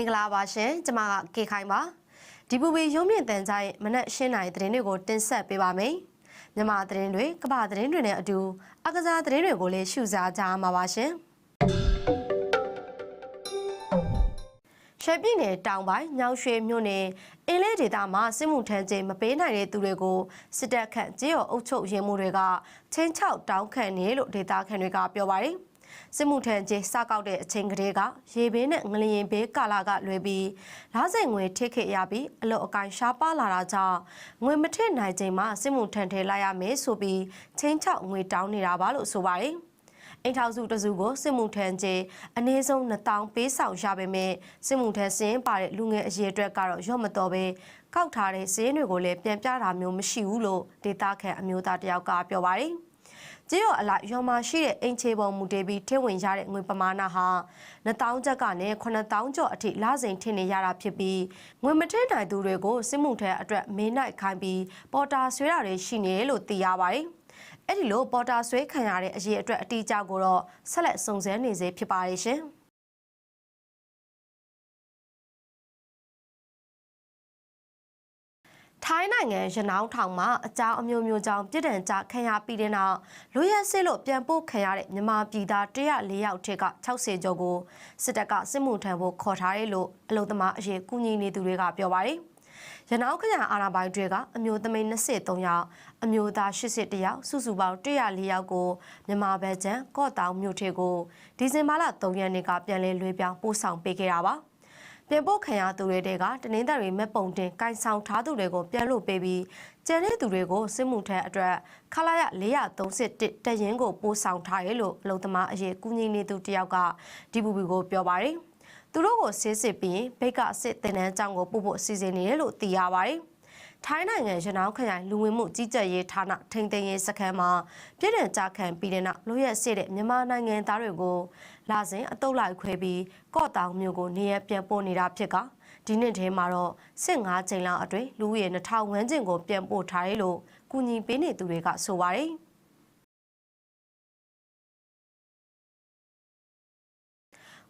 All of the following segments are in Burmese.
င်္ဂလာပါရှင်ကျမကကေခိုင်ပါဒီပူပီရုံးမြင့်တန်ကြားရဲ့မနက်ရှင်းနိုင်သတင်းတွေကိုတင်ဆက်ပေးပါမယ်မြန်မာသတင်းတွေကမ္ဘာသတင်းတွေနဲ့အတူအကစားသတင်းတွေကိုလည်းရှုစားကြမှာပါရှင်ရှယ်ပြည်နယ်တောင်ပိုင်းညောင်ရွှေမြို့နယ်အင်းလေးဒေသမှာစစ်မှုထမ်းခြင်းမပေးနိုင်တဲ့သူတွေကိုစစ်တပ်ခန့်ကြေးရော်အုပ်ချုပ်ရေးမှုတွေကချင်းချောက်တောင်းခံနေလို့ဒေသခံတွေကပြောပါတယ် စစ်မှုထမ်းခြင်းစကောက်တဲ့အချိန်ကလေးကရေဘေးနဲ့ငလျင်ဘေးကာလကလွယ်ပြီးလားစိန်ငွေထိခေရပြီးအလုတ်အကိုင်းရှားပါလာတာကြောင့်ငွေမထစ်နိုင်ချိန်မှာစစ်မှုထမ်းထဲလိုက်ရမယ်ဆိုပြီးချင်းချောက်ငွေတောင်းနေတာပါလို့ဆိုပါတယ်အိမ်ထောင်စုတစုကိုစစ်မှုထမ်းခြင်းအနည်းဆုံး1000ပေးဆောင်ရပေမဲ့စစ်မှုထမ်းစင်းပါတဲ့လူငယ်အရေးအတွက်ကတော့ရော့မတော်ပဲကောက်ထားတဲ့စင်းတွေကိုလည်းပြန်ပြတာမျိုးမရှိဘူးလို့ဒေတာခန့်အမျိုးသားတယောက်ကပြောပါတယ်။ ကြေးရော်အလိုက်ရော်မရှိတဲ့အင်ချေပုံမူတည်ပြီးထည့်ဝင်ရတဲ့ငွေပမာဏဟာ2000ကျပ်ကနေ9000ကျော်အထိလစဉ်ထည့်နေရတာဖြစ်ပြီးငွေမထည့်နိုင်သူတွေကိုစစ်မှုထမ်းအတွက်မင်းနိုင်ခိုင်းပြီးပေါ်တာဆွဲတာတွေရှိနေတယ်လို့သိရပါတယ်။အဲ့ဒီလိုပေါ်တာဆွဲခံရတဲ့အရေးအတွက်အတိအကျကိုတော့ဆက်လက်စုံစမ်းနေစေဖြစ်ပါရဲ့ရှင်။ ထိုင်းနိုင်ငံရနောင်းထောင်မှာအကြောင်းအမျိုးမျိုးကြောင့်ပြည်တံကြခံရပြီးတဲ့နောက်လူရဲစစ်လို့ပြန်ပို့ခံရတဲ့မြန်မာပြည်သား104ယောက်ထက်က60ကျော်ကိုစစ်တပ်ကစစ်မှုထမ်းဖို့ခေါ်ထားတယ်လို့အလုံသမားအရေးကူညီနေသူတွေကပြောပါတယ်။ရနောင်းခရအာနာပိုင်းတွေကအမျိုးသမီး23ယောက်အမျိုးသား81ယောက်စုစုပေါင်း104ယောက်ကိုမြန်မာဘက်ကျန်ကော့တောင်မြို့ထေကိုဒီဇင်ဘာလ3ရက်နေ့ကပြန်လည်လွှဲပြောင်းပို့ဆောင်ပေးခဲ့တာပါ ပြန်ပို့ခံရသူတွေတဲကတနင်္သာရီမဲ့ပုံတင်ကင်ဆောင်ထားသူတွေကိုပြန်လို့ပေးပြီးကျန်တဲ့သူတွေကိုစစ်မှုထမ်းအတွက်ခလာရ431တရင်ကိုပို့ဆောင်ထားရလို့အလုံသမားအရေးကူညီနေသူတယောက်ကဒီပူပီကိုပြောပါတယ်။သူတို့ကိုဆေးစစ်ပြီးဘိတ်ကအစ်စ်တင်တန်းကြောင်းကိုပို့ဖို့အစီအစဉ်နေတယ်လို့သိရပါတယ်။ထိုင်းနိုင်ငံရနောင်းခရိုင်လူဝင်မှုကြီးကြပ်ရေးဌာနထိန်းသိမ်းရေးစခန်းမှာပြည်ထောင်ကြခံပြီးတဲ့နောက်လူရက်စစ်တဲ့မြန်မာနိုင်ငံသားတွေကို လာစဉ်အတုပ်လိုက်ခွဲပြီးကော့တောင်မြို့ကိုနေရပြန်ပို့နေတာဖြစ်ကဒီနှစ်ထဲမှာတော့စစ်၅ချိန်လောက်အတွင်းလူဦးရေ2000ဝန်းကျင်ကိုပြန်ပို့ထားတယ်လို့ကူညီပေးနေသူတွေကဆိုပါတယ်။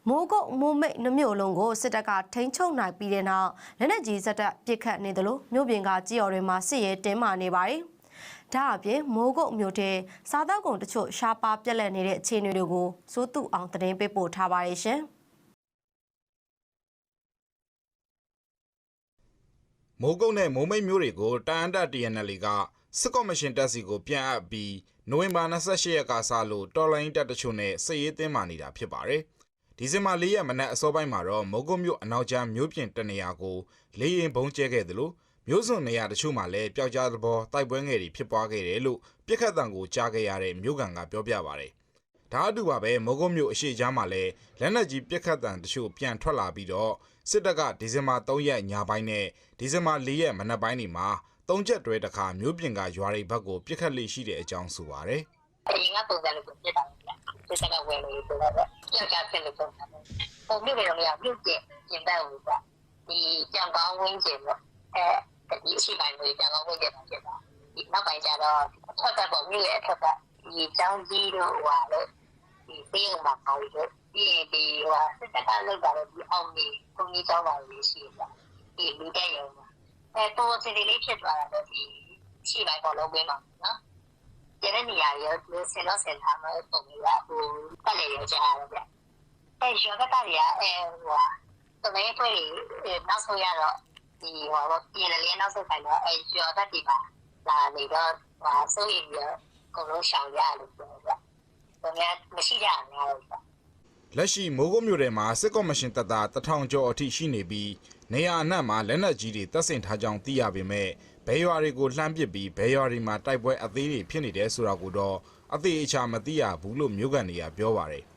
မိုးကုတ်မိုးမိတ်နှမျိုးလုံးကိုစစ်တပ်ကထိန်းချုပ်နိုင်ပြီးတဲ့နောက်လက်နက်ကြီးစက်တပ်ပစ်ခတ်နေတယ်လို့မြို့ပြင်ကကြေးရော်တွေမှာစစ်ရဲတင်းမာနေပါတယ်။ ဒါအပြင်မိုးကုတ်မြို့ထဲစားတောက်ကုန်တချို့ရှားပါပြက်လက်နေတဲ့အခြေအနေတွေကိုစိုးတူအောင်သတင်းပေးပို့ထားပါတယ်ရှင်။မိုးကုတ်နဲ့မိုးမိတ်မျိုးတွေကိုတန်အန်တက် TNL ကစစ်ကော်မရှင်တက်စီကိုပြန်အပ်ပြီးနိုဝင်ဘာ28ရက်ကစလို့တော်လိုင်းတက်တချို့နဲ့စစ်ရေးတင်းမာနေတာဖြစ်ပါတယ်။ဒီဇင်ဘာ၄ရက်မနက်အစောပိုင်းမှာတော့မိုးကုတ်မြို့အနောက်ကျမ်းမြို့ပြင်တနေရာကိုလေရင်ဘုံကျဲခဲ့တယ်လို့ မြို့စွန်နေရာတချို့မှာလည်းပျောက်ကြားသဘောတိုက်ပွဲငယ်တွေဖြစ်ပွားခဲ့တယ်လို့ပြစ်ခတ်တံကိုကြားခဲ့ရတဲ့မြို့ကန်ကပြောပြပါဗျ။ဒါအတူပါပဲမိုးကုတ်မြို့အရှိချမ်းမှာလည်းလက်နက်ကြီးပြစ်ခတ်တံတချို့ပြန်ထွက်လာပြီးတော့စစ်တပ်ကဒီဇင်ဘာ3ရက်ညပိုင်းနဲ့ဒီဇင်ဘာ4ရက်မနက်ပိုင်းတွေမှာသုံးချက်တွဲတစ်ခါမြို့ပြင်ကရွာတွေဘက်ကိုပြစ်ခတ်လိရှိတဲ့အကြောင်းဆိုပါရယ်။အရင်ကပုံစံလိုပြစ်တာစစ်တပ်ကဝင်လို့ဆိုတော့ယောက်ျားဖြစ်လို့ပုံစံမျိုးပုံမြုပ်နေတော့မရမြုပ်ကျင်ကျင်တတ်ဘူးကဒီကြံကောင်းဝင်းကျင်တော့အဲ ဒီရှိပိုင်းတွေကြံကောင်းဝင်းကျင်တာဖြစ်တာဒီနောက်ပိုင်းကျတော့အထက်ကပေါ့မြုပ်ရဲ့အထက်ကဒီចောင်းကြီးတို့ဟိုလို့ဒီပေးရမှာပေါ့လို့ဒီဒီဟိုစစ်တပ်ကလောက်တာတော့ဒီအောင်ကြီးကိုကြီးចောင်းပါလို့ရှိတာဒီလူတဲ့ရုံအဲတော့စီလေးဖြစ်သွားတာတော့ဒီရှိပိုင်းပေါ့လုံးဝင်းမှာနော်ကျတဲ့နေရာရောဆင်တော့ဆင်ထားမှာပုံပြီးတော့ဟိုတက်လေရောကြားရတယ်ဗျအဲရောကတာရအဲဟိုတမန်ဖွဲ့နောက်ဆုံးရတော့ ဒီဟိုပြင်လေနောက်ဆုံးပိုင်းတော့အဲရောကတိပါလာနေတော့ဟိုဆိုရင်ပြီးတော့ကိုလုံးရှောင်ရလို့ပြောဗျဘယ်များမရှိကြဘူးများလို့လက်ရှိမိုးကုတ်မြို့ထဲမှာစစ်ကော်မရှင်တပ်သားတထောင်ကျော်အထိရှိနေပြီးနေရာအနှံ့မှာလက်နက်ကြီးတွေတပ်ဆင်ထားကြောင်းသိရပေမဲ့ဘဲရွာတွေကိုလှမ်းပစ်ပြီးဘဲရွာတွေမှာတိုက်ပွဲအသေးတွေဖြစ်နေတယ်ဆိုတာကိုတော့အသေးအချာမသိရဘူးလို့မြို့ကန်တွေကပြောပါတယ်။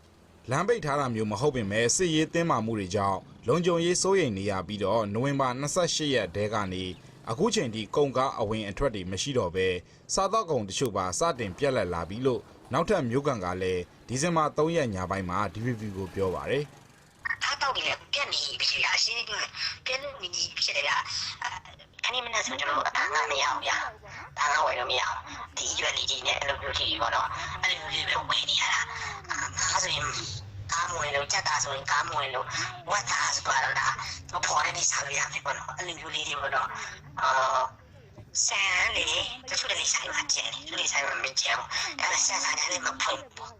လမ်းပိတ်ထားတာမျိုးမဟုတ်ပင်မဲ့စစ်ရေးတင်းမာမှုတွေကြောင့်လုံခြုံရေးစိုးရိမ်နေရပြီးတော့နိုဝင်ဘာ28ရက်တဲကနေအခုချိန်ထိကုန်ကားအဝင်အထွက်တွေမရှိတော့ဘဲစားတော့ကုန်တချို့ပါစတင်ပြက်လက်လာပြီလို့နောက်ထပ်မြို့ကန်ကလည်းဒီဇင်ဘာ3ရက်ညပိုင်းမှာ DVB ကိုပြောပါတယ်။အားတော့လည်းပြက်နေပြီအရှင်းပြက်လို့နေဖြစ်တယ်က ခဏမနဲ့ဆိုကျွန်တော်အတန်းကမရအောင်ဗျာ။ဘာမှဝယ်လို့မရအောင်။ဒီရွယ်လေးကြီးနဲ့အဲ့လိုမျိုးကြီးပေါ့နော်။အဲ့လိုမျိုးပဲဝယ်နေရတာ။အားဆိုရင်အကားမဝင်လို့ကြက်တာဆိုရင်ကားမဝင်လို့ဝတ်တာဆိုတော့ဒါတော့ပေါ်နေစားလို့ရမယ်ပေါ့နော်အဲ့လိုမျိုးလေးတွေပေါ့နော်အာဆန်လေတချို့တွေဆိုင်မှာကျန်တယ်သူတွေဆိုင်မှာမကျန်ဘူးအဲ့ဒါဆက်စားတယ်မဖွင့်ဘူး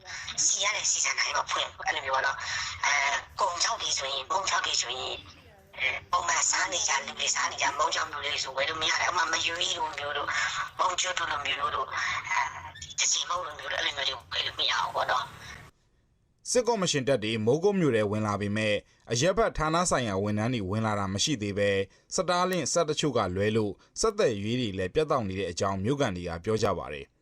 စီရတဲ့စီစံတိုင်းမဖွင့်ဘူးအဲ့လိုမျိုးပေါ့နော်အဲကုံချောက်တွေဆိုရင်ပုံချောက်တွေဆိုရင် ပုံမှန်စားနေကြလူတွေစားနေကြမုံချောက်မျိုးလေးဆိုဝယ်လို့မရတယ်အမှမယူရီလိုမျိုးတို့မုံကျွတ်တို့လိုမျိုးတို့အဲဒီတစ်ချိန်မုံလိုမျိုးတို့အဲ့လိုမျိုးတွေဝယ်လို့မရဘူးပေါ့နော်စစ်ကော်မရှင်တပ်တွေမိုးကုတ်မြို့ထဲဝင်လာပေမဲ့အရက်ဘတ်ဌာနဆိုင်ရာဝန်ထမ်းတွေဝင်လာတာမရှိသေးပဲစတားလင့်စက်တချို့ကလွဲလို့စက်သက်ရွေးတွေလည်းပြတ်တောက်နေတဲ့အကြောင်းမြို့ကန်တွေကပြောကြပါတယ်။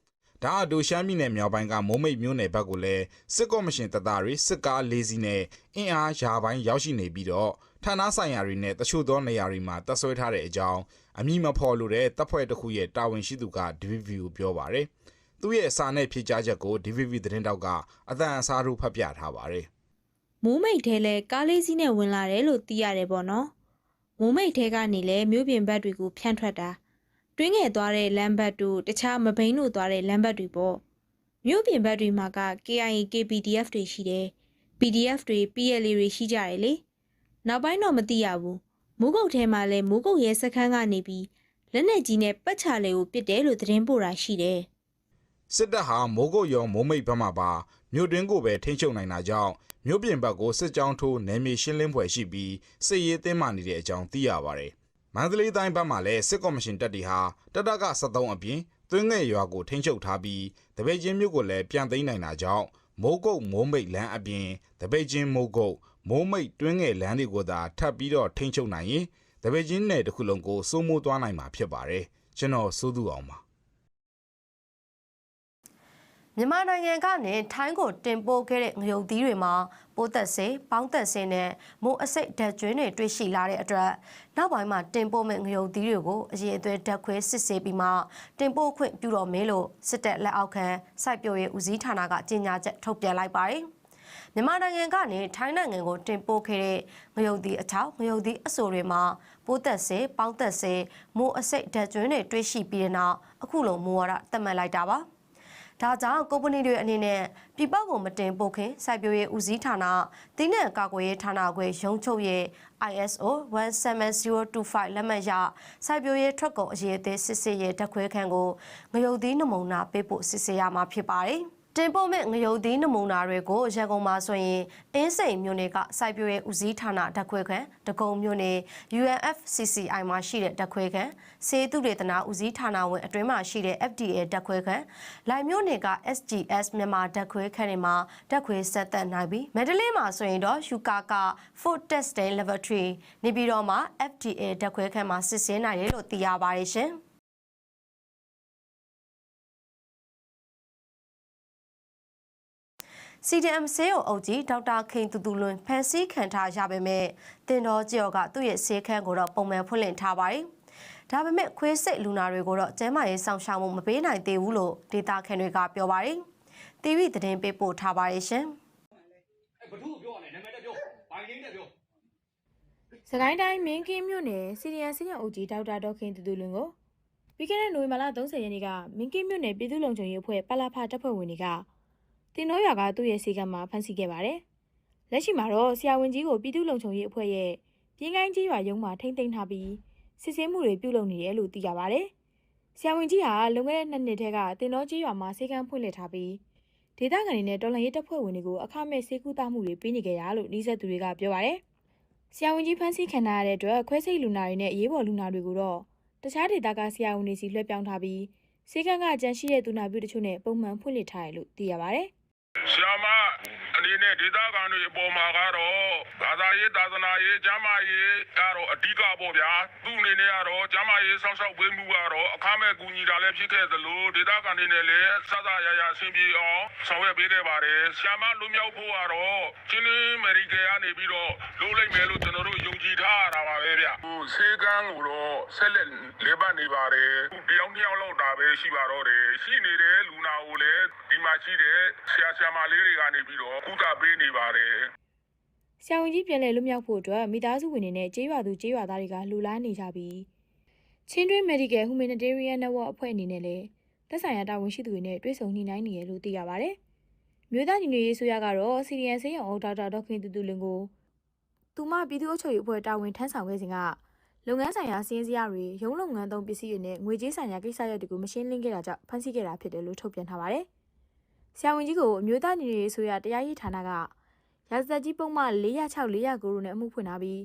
ဒါအတူရှမ်းပြည်နယ်မြောက်ပိုင်းကမိုးမိတ်မြို့နယ်ဘက်ကိုလည်းစစ်ကော်မရှင်တပ်သားတွေစစ်ကားလေးစီးနဲ့အင်အားရာပိုင်းရောက်ရှိနေပြီးတော့ဌာနဆိုင်ရာတွေနဲ့တချို့သောနေရာတွေမှာတပ်ဆွဲထားတဲ့အကြောင်းအမည်မဖော်လို့တဲ့တပ်ဖွဲ့တစ်ခုရဲ့တာဝန်ရှိသူက DVB ကိုပြောပါတယ်။သူ့ရဲ့စာနဲ့ဖြေကြားချက်ကို DVB သတင်းတောက်ကအတန်အစားထိုးဖတ်ပြထားပါတယ်မိုးမိတ်ထဲလဲကားလေးစီးနဲ့ဝင်လာတယ်လို့သိရတယ်ပေါ့နော်မိုးမိတ်ထဲကနေလဲမြို့ပြင်ဘက်တွေကိုဖြန့်ထွက်တာ တွင်းငယ်သွားတဲ့လမ်းဘက်တို့တခြားမဘိန်းတို့သွားတဲ့လမ်းဘက်တွေပေါ့မြို့ပြင်ဘက်တွေမှာက KIA KPDF တွေရှိတယ် PDF တွေ PLA တွေရှိကြတယ်လေနောက်ပိုင်းတော့မသိရဘူးမိုးကုတ်ထဲမှာလဲမိုးကုတ်ရဲစခန်းကနေပြီးလက်နဲ့ကြီးနဲ့ပတ်ချာလေကိုပစ်တယ်လို့သတင်းပို့တာရှိတယ်စစ်တပ်ဟာမိုးကုတ်ရောမိုးမိတ်ဘက်မှပါမြို့တွင်းကိုပဲထိန်းချုပ်နိုင်တာကြောင့်မြို့ပြင်ဘက်ကိုစစ်ကြောင်းထိုးနယ်မြေရှင်းလင်းပွဲရှိပြီးစစ်ရေးတင်းမာနေတဲ့အကြောင်းသိရပါတယ် မန္တလေးတိုင်းဘက်မှာလည်းစစ်ကော်မရှင်တပ်တွေဟာတပ်တက်က73အပြင်သွင်းငယ်ရွာကိုထိန်းချုပ်ထားပြီးတပိတ်ချင်းမြို့ကိုလည်းပြန်သိမ်းနိုင်တာကြောင့်မိုးကုတ်မိုးမိတ်လမ်းအပြင်တပိတ်ချင်းမိုးကုတ်မိုးမိတ်တွင်းငယ်လမ်းတွေကိုသာထပ်ပြီးတော့ထိန်းချုပ်နိုင်ရင်တပိတ်ချင်းနယ်တစ်ခုလုံးကိုစိုးမိုးသွားနိုင်မှာဖြစ်ပါတယ်ကျွန်တော်စိုးသူအောင်ပါ မြန်မာနိုင်ငံကနေထိုင်းကိုတင်ပို့ခဲ့တဲ့ငရုတ်သီးတွေမှာပိုးသက်ဆေးပေါင်းသက်ဆေးနဲ့မိုးအစိတ်ဓာတ်ကျွင်းတွေတွေ့ရှိလာတဲ့အတွက်နောက်ပိုင်းမှာတင်ပို့မဲ့ငရုတ်သီးတွေကိုအရေးအသွေးဓာတ်ခွဲစစ်ဆေးပြီးမှတင်ပို့ခွင့်ပြုတော်မင်းလို့စစ်တပ်လက်အောက်ခံစိုက်ပျိုးရေးဦးစီးဌာနကကြေညာချက်ထုတ်ပြန်လိုက်ပါတယ်။မြန်မာနိုင်ငံကနေထိုင်းနိုင်ငံကိုတင်ပို့ခဲ့တဲ့ငရုတ်သီးအချောက်ငရုတ်သီးအဆိုတွေမှာပိုးသက်ဆေးပေါင်းသက်ဆေးမိုးအစိတ်ဓာတ်ကျွင်းတွေတွေ့ရှိပြီးတဲ့နောက်အခုလိုမိုးရတာတတ်မှတ်လိုက်တာပါ။ ဒါကြောင့်ကုမ္ပဏီတွေအနေနဲ့ပြပကိုမတင်ပို့ခင်စိုက်ပျိုးရေးဦးစီးဌာနတင်းနဲ့ကာကွယ်ရေးဌာနခွဲရုံးချုပ်ရဲ့ ISO 17025လက်မှတ်ရစိုက်ပျိုးရေးထွက်ကုန်အရေးအသေးစစ်ဆေးရေးတက်ခွဲခန်းကိုငရုတ်သီးနမုံနာပေးဖို့စစ်ဆေးရမှာဖြစ်ပါတယ်။ တင်ပို့မဲ့ငရုတ်သီးနမုံနာတွေကိုရန်ကုန်မှာဆိုရင်အင်းစိန်မြို့နယ်ကစိုက်ပျိုးရေးဦးစီးဌာနတက်ခွဲခန်းတကုံမြို့နယ် UNFCCI မှာရှိတဲ့တက်ခွဲခန်းစေတုဒေသနာဦးစီးဌာနဝင်အတွင်းမှာရှိတဲ့ FDA တက်ခွဲခန်းလိုင်မြို့နယ်က SGS မြန်မာတက်ခွဲခန်းတွေမှာတက်ခွဲဆက်သက်နိုင်ပြီးမက်ဒလေးမှာဆိုရင်တော့ Yukaga Food Testing Laboratory နေပြည်တော်မှာ FDA တက်ခွဲခန်းမှာစစ်ဆေးနိုင်တယ်လို့သိရပါတယ်ရှင်။ CDM ဆေးရုံအုပ်ကြီးဒေါက်တာခိန်တူတူလွန်ဖန်ဆီးခံထားရပေမဲ့တင်တော်ကျော်ကသူ့ရဲ့ဆေးခန်းကိုတော့ပုံမှန်ဖွင့်လှစ်ထားပါတယ်။ဒါပေမဲ့ခွေးစိတ်လူနာတွေကိုတော့ကျန်းမာရေးဆောင်ရှောက်မှုမပေးနိုင်သေးဘူးလို့ဒေတာခန်တွေကပြောပါတယ်။တီဗီသတင်းပေးပို့ထားပါတယ်ရှင်။အဲ့ဘသူ့ကိုပြောရလဲနာမည်တက်ပြောဘိုင်လေးတက်ပြောစကိုင်းတိုင်းမင်းကင်းမြို့နယ်စီရီယန်စီယံအုပ်ကြီးဒေါက်တာဒေါခင်တူတူလွင်ကိုပြီးခဲ့တဲ့နိုဝင်ဘာလ30ရက်နေ့ကမင်းကင်းမြို့နယ်ပြည်သူ့လုံခြုံရေးအဖွဲ့ပလာဖတပ်ဖွဲ့ဝင်တွေက တင်တော်ရွာကသူ့ရဲ့စီကံမှာဖမ်းဆီးခဲ့ပါတယ်။လက်ရှိမှာတော့ဆရာဝန်ကြီးကိုပြည်သူ့လုံခြုံရေးအဖွဲ့ရဲ့ပြင်းကိုင်းကြီးရွာရုံးမှာထိန်းသိမ်းထားပြီးစစ်ဆေးမှုတွေပြုလုပ်နေတယ်လို့သိရပါတယ်။ဆရာဝန်ကြီးဟာလွန်ခဲ့တဲ့နှစ်နှစ်တည်းကတင်တော်ကြီးရွာမှာစေကံဖွင့်လှစ်ထားပြီးဒေသခံတွေနဲ့တော်လှန်ရေးတပ်ဖွဲ့ဝင်တွေကိုအခမဲ့စေကူတာမှုတွေပေးနေကြရလို့နှိစက်သူတွေကပြောပါတယ်။ဆရာဝန်ကြီးဖမ်းဆီးခံရတဲ့အတွက်ခွဲစိတ်လူနာတွေနဲ့အရေးပေါ်လူနာတွေကိုတော့တခြားဒေသကဆရာဝန်တွေစီလွှဲပြောင်းထားပြီးစေကန်းကကြန့်ရှိတဲ့သူနာပြုတချို့နဲ့ပုံမှန်ဖွင့်လှစ်ထားတယ်လို့သိရပါဗျ။ ဆရာမအနေနဲ့ဒေသခံတွေအပေါ်မှာကတော့ဘာသာရေးသာသနာရေးကျမ်းမာရေးကတော့အဓိကပေါ့ဗျာသူ့အနေနဲ့ကတော့ကျမ်းမာရေးဆောက်ရှောက်ပေးမှုကတော့အခမဲ့ကူညီတာလည်းဖြစ်ခဲ့သလိုဒေသခံတွေနဲ့လည်းစသရရအဆင်ပြေအောင်ဆောင်ရွက်ပေးခဲ့ပါတယ်ဆရာမလူမျိုးဖို့ကတော့ချင်းင်းအမေရိကန်ကနေပြီးတော့လုပ်လိုက်မယ်လို့ကျွန်တော်တို့ယုံကြည်ထားရတာပါပဲဗျဟိုစေကန်းကိုတော့ဆက်လက်လေပတ်နေပါတယ်တယောက်တစ်ယောက်လောက်တာပဲရှိပါတော့တယ်ရှိနေတဲ့လူနာကိုလည်းဒီ မှာရှိတဲ့ဆရာဆရာမလေးတွေကနေပြီးတော့ကုသပေးနေပါတယ်ဆရာဝန်ကြီးပြန်လည်လွတ်မြောက်ဖို့အတွက်မိသားစုဝင်တွေနဲ့ကျေးရွာသူကျေးရွာသားတွေကလှူလားနေကြပြီးချင်းတွင်း Medical Humanitarian Network အဖွဲ့အနေနဲ့လည်းသက်ဆိုင်ရာတာဝန်ရှိသူတွေနဲ့တွေ့ဆုံညှိနှိုင်းနေရလို့သိရပါဗျ။မြို့သားညီညွတ်ရေးဆိုရကတော့စီရီယန်ဆေးရုံအုပ်ဒေါက်တာဒေါက်ခင်တူတူလင်ကိုသူမပြည်သူ့အုပ်ချုပ်ရေးအဖွဲ့တာဝန်ထမ်းဆောင်ခဲ့စဉ်ကလုပ်ငန်းဆိုင်ရာစီးရင်စရာတွေရုံးလုပ်ငန်းသုံးပစ္စည်းတွေနဲ့ငွေကြေးဆိုင်ရာကိစ္စရပ်တွေကိုမရှင်းလင်းခဲ့တာကြောင့်ဖမ်းဆီးခဲ့တာဖြစ်တယ်လို့ထုတ်ပြန်ထားပါတယ်။ ဆရာဝန်ကြီးကိုအမျိုးသားညီညွတ်ရေးဆိုရတရားရေးဌာနကရာဇသက်ကြီးပုံမှန်406 409တို့နဲ့အမှုဖွင့်ထားပြီး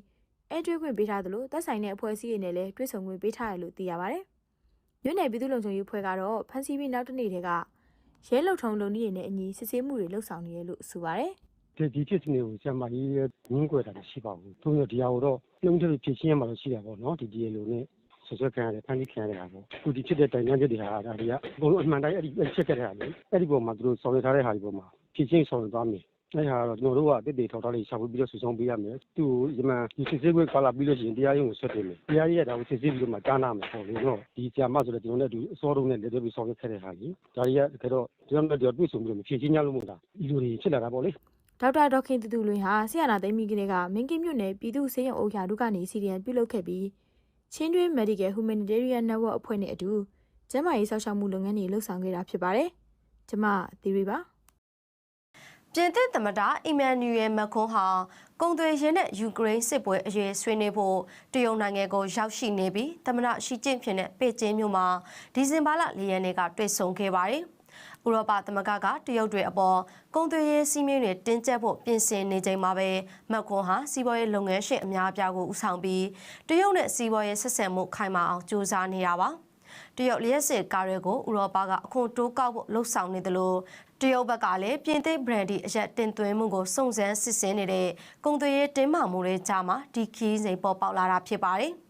အဲတွေ့ခွင့်ပေးထားသလိုသက်ဆိုင်တဲ့အဖွဲ့အစည်းတွေနဲ့လည်းတွေ့ဆုံခွင့်ပေးထားတယ်လို့သိရပါတယ်။မြို့နယ်ပြည်သူ့လုံခြုံရေးဖွဲ့ကတော့ဖမ်းဆီးပြီးနောက်တစ်နေ့တည်းကရဲလုံထုံလုံနည်းတွေနဲ့အညီစစ်ဆေးမှုတွေလှုပ်ဆောင်နေရလို့ဆိုပါတယ်။ဒီဒီဖြစ်စဉ်ကိုဆရာမကြီးရဲ့ငင်းကွယ်တာမရှိပါဘူး။သူတို့ဒီဟာကိုတော့ပြုံးချက်ဖြည့်ရှင်းရမှာလို့ရှိတာပေါ့နော်။ဒီဒီလိုနဲ့ ဆွဆွခံရတယ်ဖန်တီးခံရတာပေါ့။အခုဒီဖြစ်တဲ့တိုင်တန်းချက်တွေဟာဒါတွေကအကုန်လုံးအမှန်တိုင်းအဲ့ဒီချက်ခဲ့တဲ့ဟာလေ။အဲ့ဒီပုံမှာသူတို့ဆောင်ရွက်ထားတဲ့ဟာဒီပုံမှာဖြည့်ရှင်းဆောင်ရွက်သွားမယ်။အဲ့ဟာတော့ကျွန်တော်တို့ကတစ်တေထောက်ထားလေးရှာဖွေပြီးတော့စုဆောင်ပေးရမယ်။သူ့ကိုယမန်ဒီစစ်ဆေးခွင့်ကာလာပြီးလို့ရှိရင်တရားရုံးကိုဆက်တင်မယ်။တရားရေးကဒါကိုစစ်ဆေးပြီးတော့မှကြားနာမယ်ပေါ့လေနော်။ဒီဆရာမဆိုတော့ကျွန်တော်တို့အစောတုန်းနဲ့လက်တွဲပြီးဆောင်ရွက်ခဲ့တဲ့ဟာကြီး။ဒါတွေကတကယ်တော့ကျွန်တော်တို့တွေ့ဆုံပြီးတော့ဖြည့်ရှင်းကြလို့မဟုတ်တာ။ဒီလိုတွေဖြစ်လာတာပေါ့လေ။ဒေါက်တာဒေါက်ခင်တူတူလွင်ဟာဆီယနာသိမ်းပြီးကလေးကမင်းကင်းမြို့နယ်ပြည်သူ့ဆေးရုံအုပ်ရာဒုကနေစီရီယန်ပြုလုပ်ခဲ့ပြီး ချင်းတွင်း Medical Humanitarian Network အဖွဲ့နဲ့အတူကျန်းမာရေးစောင့်ရှောက်မှုလုပ်ငန်းတွေလှုပ်ဆောင်ခဲ့တာဖြစ်ပါတယ်။ကျမသီရိပါပြင်သစ်သမ္မတအီမန်နျူရယ်မက်ခွန်းဟာကုန်သွယ်ရေးနဲ့ယူကရိန်းစစ်ပွဲအရေးဆွေးနွေးဖို့တရုတ်နိုင်ငံကိုရောက်ရှိနေပြီးသမ္မတရှီကျင့်ဖျင်နဲ့ပေကျင်းမြို့မှာဒီဇင်ဘာလ၄ရက်နေ့ကတွေ့ဆုံခဲ့ပါတယ်။ ဥရောပသမဂ္ဂကတရုတ်တွေအပေါ်ကုန်သွယ်ရေးစီးမြင့်တွေတင်းကျပ်ဖို့ပြင်ဆင်နေချိန်မှာပဲမက်ခွန်းဟာစီးပွားရေးလုပ်ငန်းရှင်အများအပြားကိုဦးဆောင်ပြီးတရုတ်နဲ့စီးပွားရေးဆက်ဆံမှုခိုင်မာအောင်ကြိုးစားနေတာပါ။တရုတ်လျှက်စစ်ကားတွေကိုဥရောပကအခွန်တိုးကောက်ဖို့လှုံ့ဆော်နေတယ်လို့တရုတ်ဘက်ကလည်းပြင်သစ်ဘရန်ဒီအရက်တင်သွင်းမှုကိုစုံစမ်းစစ်ဆေးနေတဲ့ကုန်သွယ်ရေးတင်းမာမှုတွေကြားမှာဒီခီးစိန်ပေါ်ပေါက်လာတာဖြစ်ပါတယ်။